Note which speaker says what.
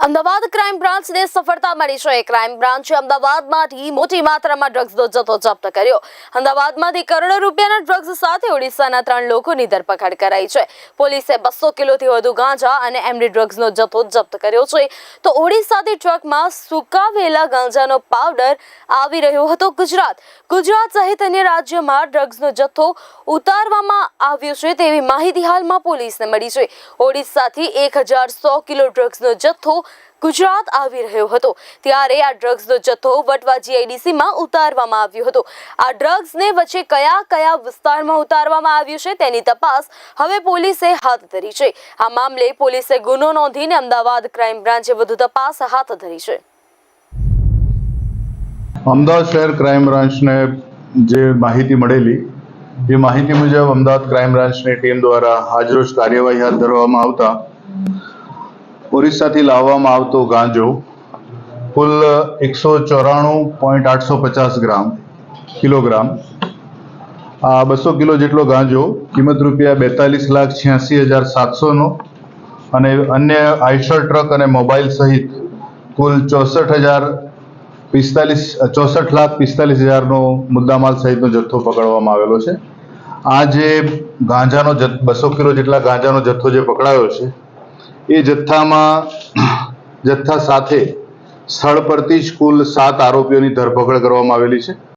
Speaker 1: Ahmedabad crime બ્રાન્ચને સફળતા મળી છે. ક્રાઇમ બ્રાન્ચે અમદાવાદમાંથી મોટી માત્રામાં ડ્રગ્સનો જથ્થો જપ્ત કર્યો. અમદાવાદમાંથી કરોડો રૂપિયાના ડ્રગ્સ સાથે ઓડિશાના ત્રણ લોકોની ધરપકડ કરાઈ છે. પોલીસે બસો કિલોથી વધુ ગાંજા અને એમડી ડ્રગ્સનો જથ્થો જપ્ત કર્યો છે. તો ઓડિશાથી ટ્રકમાં સુકાવેલા ગાંજાનો પાવડર આવી રહ્યો હતો ગુજરાત. ગુજરાત સહિત અન્ય રાજ્યમાં ડ્રગ્સનો જથ્થો ઉતારવામાં આવ્યો છે તેવી માહિતી હાલમાં પોલીસને મળી છે. ઓડિશાથી એક હજાર સો કિલો ડ્રગ્સનો જથ્થો ગુજરાત આવી રહ્યો હતો. ત્યારે આ ડ્રગ્સનો જથ્થો વટવા જીઆઈડીસીમાં ઉતારવામાં આવ્યો હતો. આ ડ્રગ્સને વચ્ચે કયા કયા વિસ્તારમાં ઉતારવામાં આવ્યું છે તેની તપાસ હવે પોલીસે હાથ ધરી છે. આ મામલે પોલીસે ગુનો નોંધીને અમદાવાદ ક્રાઇમ બ્રાન્ચે વધુ તપાસ હાથ ધરી છે.
Speaker 2: અમદાવાદ શહેર ક્રાઇમ બ્રાન્ચને જે માહિતી મળેલી, એ માહિતી મુજબ અમદાવાદ ક્રાઇમ બ્રાન્ચની ટીમ દ્વારા આજરોજ કાર્યવાહી હાથ ધરવામાં આવતા ઓરિસ્સાથી લાવવામાં આવતો ગાંજો કુલ એકસો ચોરાણું પોઈન્ટ આઠસો પચાસ ગ્રામ, કિલોગ્રામ. આ બસો કિલો જેટલો ગાંજો કિંમત રૂપિયા બેતાલીસ લાખ છ્યાસી હજાર સાતસોનો અને અન્ય આઈશર ટ્રક અને મોબાઈલ સહિત કુલ ચોસઠ હજાર પિસ્તાલીસ, ચોસઠ લાખ પિસ્તાલીસ હજારનો મુદ્દામાલ સહિતનો જથ્થો પકડવામાં આવેલો છે. આ જે ગાંજાનો જથ બસો કિલો જેટલા ગાંજાનો જથ્થો જે પકડાયો છે એ જથ્થામાં જથ્થા સાથે સ્થળ પરથી જ કુલ સાત આરોપીઓની ધરપકડ કરવામાં આવેલી છે.